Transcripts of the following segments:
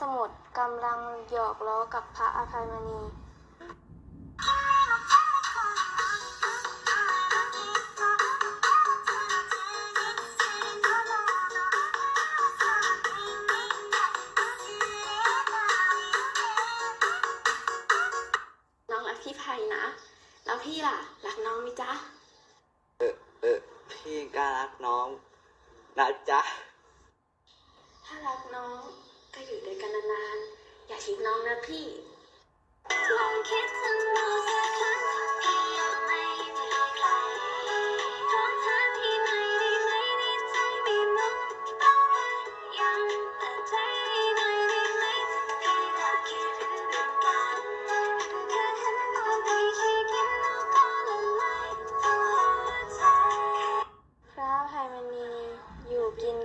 สมุทรกำลังหยอกล้อกับพระอภัยมณี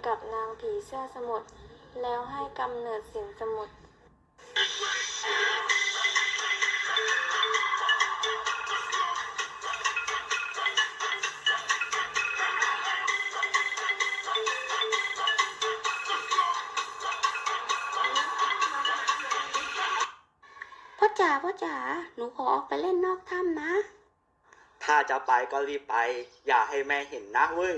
กับนางผีเสื้อสมุทรแล้วให้กำเนิดสินสมุทร พ่อจ๋าพ่อจ๋าหนูขอออกไปเล่นนอกถ้ำนะ ถ้าจะไปก็รีบไป อย่าให้แม่เห็นนะเว้ย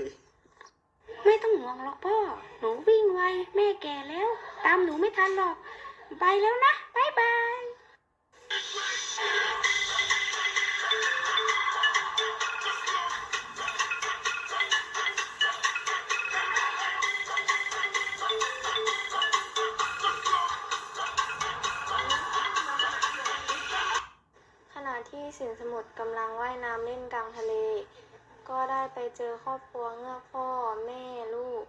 ไม่ต้องห่วงหรอกพ่อ หนูวิ่งไวแม่แก่แล้ว ตามหนูไม่ทันหรอก ไปแล้วนะบ๊ายบาย สินสมุทรกำลังว่ายน้ำเล่นกลางทะเล ก็ได้ไปเจอครอบครัวเงือกพ่อแม่ลูก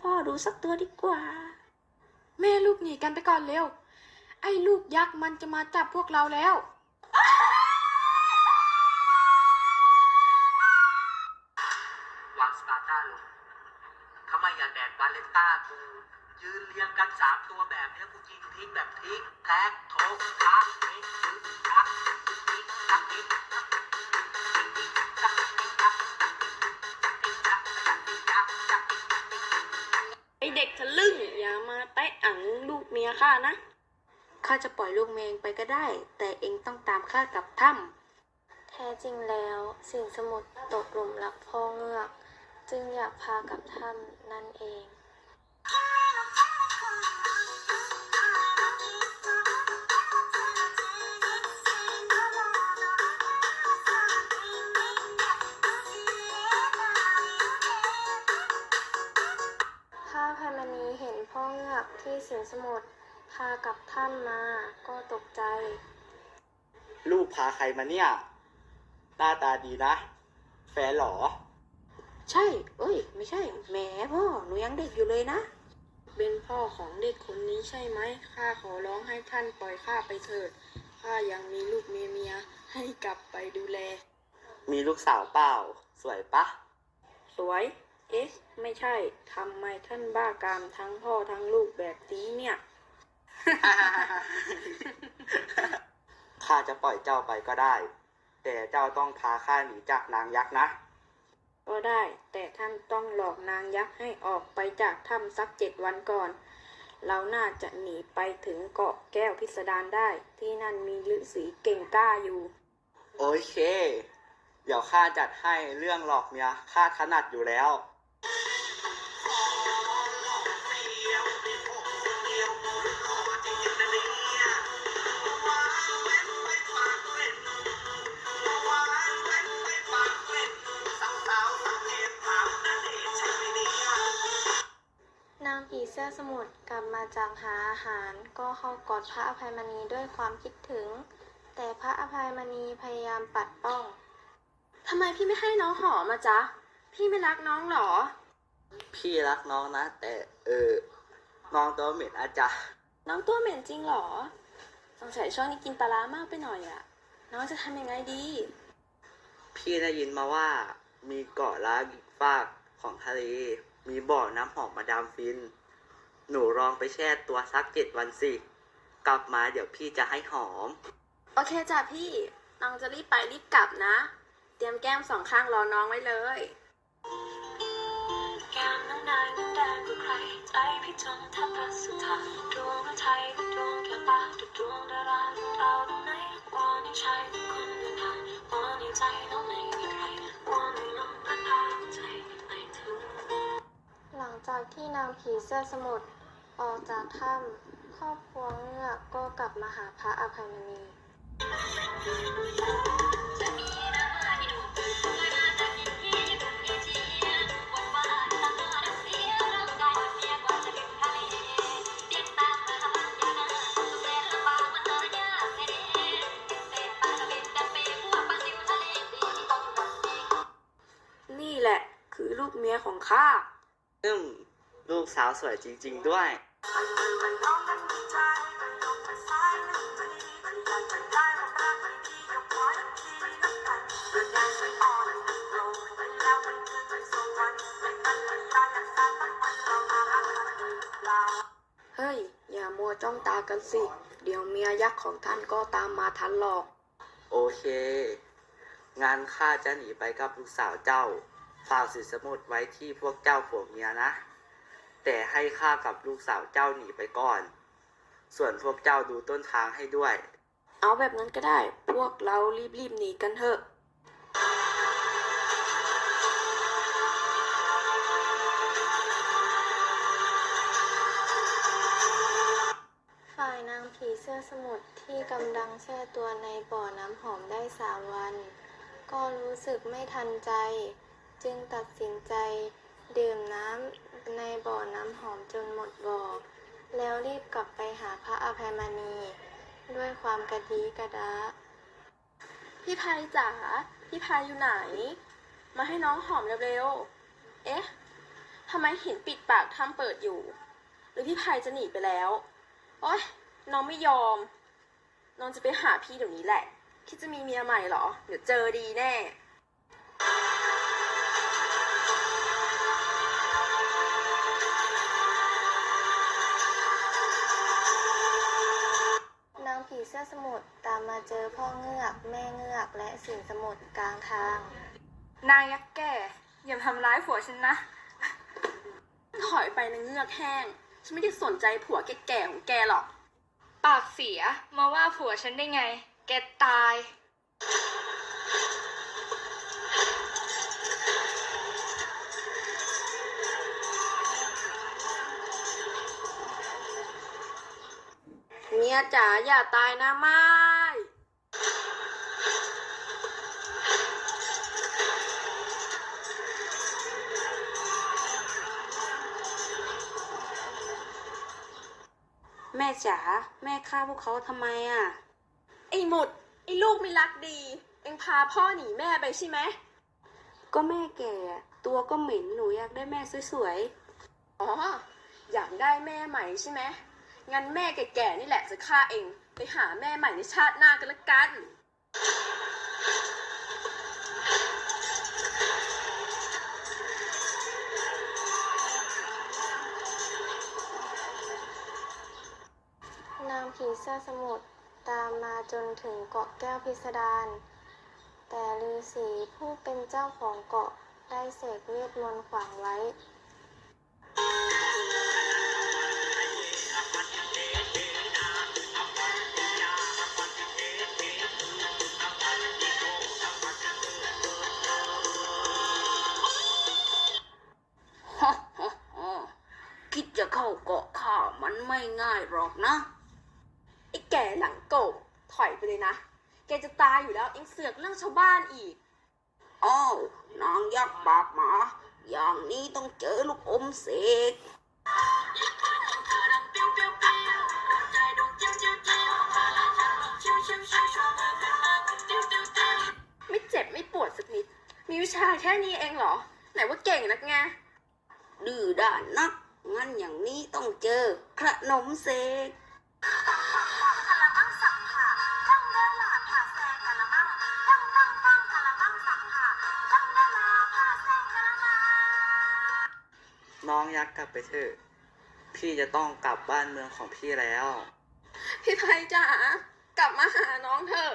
พ่อดูสักตัวดีกว่า แม่ลูกหนีกันไปก่อนเร็ว ไอ้ลูกยักษ์มันจะมาจับพวกเราแล้ว วางสปาร์ต้าลงทำไมอย่าแดกบาเลนต้ากู ยืนเรียงกันสามตัวแบบเนี้ยกูยิงทิ้งแบบทิ้งแท็กโทกทักเมกยึดทักทิ้งทักทิ้งทักทิ้งทักทิ้งทักทิ้งะลึ่ง อย่ามาแตะอังลูกเมียข้านะ ข้าจะปล่อยลูกเมยเองไปก็ได้ แต่เองต้องตามข้ากลับถ้ำแท้จริงแล้วสินสมุทรตกหลุมรักพ่อเงือก จึงอยากพากลับถ้ำนั่นเอง นสมุทรพากลับถ้ำมาก็ตกใจ ลูกพาใครมาเนี่ย หน้าตาดีนะ แฟนเหรอ ใช่ เอ้ย ไม่ใช่ แหมพ่อ หนูยังเด็กอยู่เลยนะ เป็นพ่อของเด็กคนนี้ใช่ไหม ข้าขอร้องให้ท่านปล่อยข้าไปเถิด ข้ายังมีลูกเมียเมียให้กลับไปดูแล มีลูกสาวเปล่า สวยปะ สวย เอ๊ะ ไม่ใช่ทำไมท่านบ้ากามทั้งพ่อทั้งลูกแบบนี้เนี่ย ข้าจะปล่อยเจ้าไปก็ได้ แต่เจ้าต้องพาข้าหนีจากนางยักษ์นะ ก็ได้ แต่ท่านต้องหลอกนางยักษ์ให้ออกไปจากถ้ำสักเจ็ดวันก่อน เราน่าจะหนีไปถึงเกาะแก้วพิสดารได้ ที่นั่นมีฤาษีเก่งกล้าอยู่ โอเค เดี๋ยวข้าจัดให้เรื่องหลอกเมียข้าถนัดอยู่แล้ว อาหาร ก็เข้ากอดพระอภัยมณีด้วยความคิดถึง แต่พระอภัยมณีพยายามปัดป้องทำไมพี่ไม่ให้น้องหอมมาจ๊ะ พี่ไม่รักน้องเหรอ พี่รักน้องนะ แต่เออ น้องตัวเหม็นอาจารย์น้องตัวเหม็นจริงเหรอ สงสัยช่วงนี้กินปลาร้ามากไปหน่อยอะน้องจะทำยังไงดี พี่ได้ยินมาว่า มีเกาะล้างอีกฝากของทะเล มีบ่อน้ำหอมมาดามฟิน หนูลองไปแช่ตัวสักเจ็ดวันสิ กลับมาเดี๋ยวพี่จะให้หอม โอเคจ้ะพี่ น้องจะรีบไปรีบกลับนะ เตรียมแก้มสองข้างรอน้องไว้เลย แก้มน้องนายมันแดงกว่าใคร ใจพี่จมแทบพัสถานดวงพระไทยกับดวงแก้วตาดุจดวงดาราดวงดาวดวงไหนวอนให้ชายเป็นคนเดินทางวอนให้ใจน้องไม่ จากที่นางผีเสื้อสมุทรออกจากถ้ำครอบครัวเงือกก็กลับมาหาพระอภัยมณีนี่แหละคือลูกเมียของข้า ลูกสาวสวยจริง ๆ ด้วยเฮ้ย อย่ามัวจ้องตากันสิ เดี๋ยวเมียยักษ์ของท่านก็ตามมาทันหรอก โอเค งานข้าจะหนีไปกับลูกสาวเจ้า ฝากสินสมุดไว้ที่พวกเจ้าผัวเมียนะ แต่ให้ข้ากับลูกสาวเจ้าหนีไปก่อน ส่วนพวกเจ้าดูต้นทางให้ด้วย เอาแบบนั้นก็ได้ พวกเรารีบๆหนีกันเถอะ ฝ่ายนางผีเสื้อสมุทรที่กำลังแช่ตัวในบ่อน้ำหอมได้สามวัน ก็รู้สึกไม่ทันใจ จึงตัดสินใจ ดื่มน้ำ ในบ่อน้ำหอมจนหมดบ่อ แล้วรีบกลับไปหาพระอภัยมณี ด้วยความกระดีกระดา พี่พายจ๋า พี่พายอยู่ไหน มาให้น้องหอมเร็วๆ เอ๊ะทำไมเห็นปิดปากทำเปิดอยู่ หรือพี่พายจะหนีไปแล้ว โอ๊ย น้องไม่ยอม น้องจะไปหาพี่เดี๋ยวนี้แหละ คิดจะมีเมียใหม่เหรอ เดี๋ยวเจอดีแน่ สื้อสมุทรตามมาเจอพ่อเงือก แม่เงือกและสิงสมุทรกลางทาง นายยักษ์แก่อย่าทำร้ายผัวฉันนะ ถอยไปนะเงือกแห้ง ฉันไม่ได้สนใจผัวแก่ๆของแกหรอก ปากเสียมาว่าผัวฉันได้ไง แกตาย ยจ๋าอย่าตายนะไม่แม่จ๋าแม่ฆ่าพวกเขาทำไมอะ ไอ้หมุด ไอ้ลูกไม่รักดี เอ็งพาพ่อหนีแม่ไปใช่ไหม ก็แม่แก่ ตัวก็เหม็นหนูอยากได้แม่สวยๆ อ๋อ อยากได้แม่ใหม่ใช่ไหม งั้นแม่แก่ๆนี่แหละจะฆ่าเอง ไปหาแม่ใหม่ในชาติหน้ากันละกัน นางผีเสื้อสมุทรตามมาจนถึงเกาะแก้วพิสดารแต่ฤาษีผู้เป็นเจ้าของเกาะได้เสกเวทมนต์ขวางไว้ ไม่ง่ายหรอกนะไอ้แก่หลังโกกถอยไปเลยนะ แกจะตายอยู่แล้วเอ็งเสือกเรื่องชาวบ้านอีกอ้าวนางยักษ์ปากหมา อย่างนี้ต้องเจอลูกอมเสกไม่เจ็บไม่ปวดสักนิด มีวิชาแค่นี้เองเหรอ ไหนว่าเก่งนักไงดื้อด้านนัก งั้นอย่างนี้ต้องเจอขนมเสกน้องยักษ์กลับไปเถอะ พี่จะต้องกลับบ้านเมืองของพี่แล้ว พี่ไพจ๋ากลับมาหาน้องเถอะ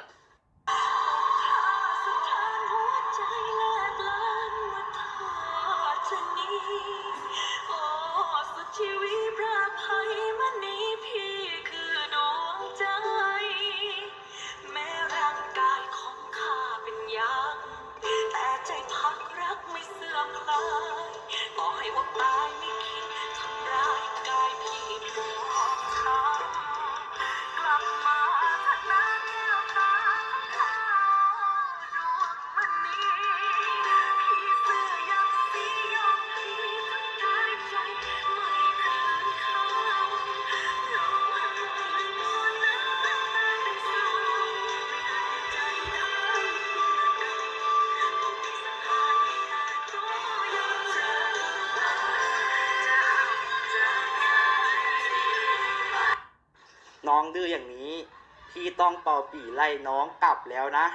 ปีไล่น้องกลับแล้วนะ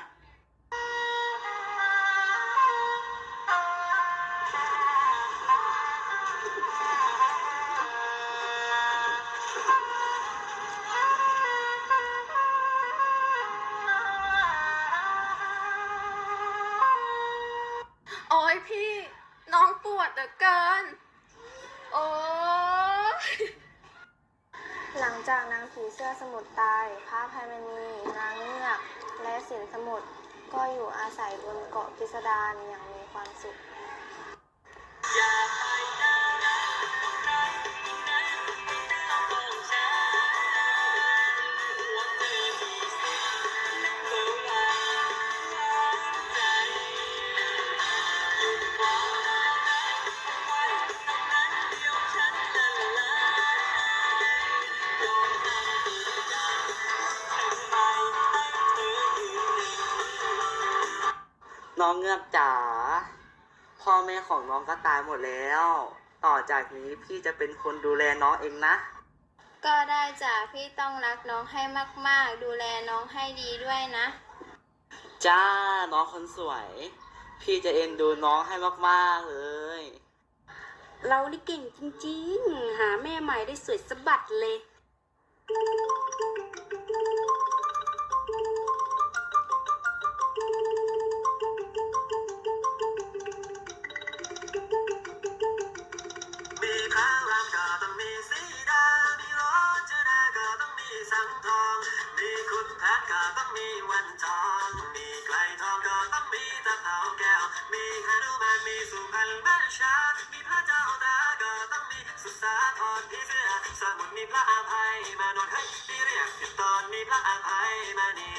ก็อยู่อาศัยบนเกาะพิสดารอย่างมีความสุข น้องเงือกจ๋าพ่อแม่ของน้องก็ตายหมดแล้ว ต่อจากนี้พี่จะเป็นคนดูแลน้องเองนะ ก็ได้จ้ะพี่ต้องรักน้องให้มาก ๆ ดูแลน้องให้ดีด้วยนะ จ้าน้องคนสวย พี่จะเอ็นดูน้องให้มากๆเลย เรานี่เก่งจริง ๆ หาแม่ใหม่ได้สวยสะบัดเลย มีสุพรรณบัญชา มีพระเจ้าตาก็ต้องมีสุสาธรพี่เสื้อสมุนมีพระอภัยมานอนให้พี่เรียกติดตอนมีพระอภัยมานี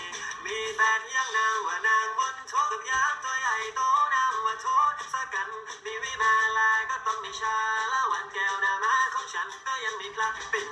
มีแฟนยังนางว่านางบนโชกับยามตัวใหญ่โตนางว่าโชดสกัน มีวิมาลายก็ต้องมีชาละวันแก้วนามาของฉันก็ยังมีพระเป็น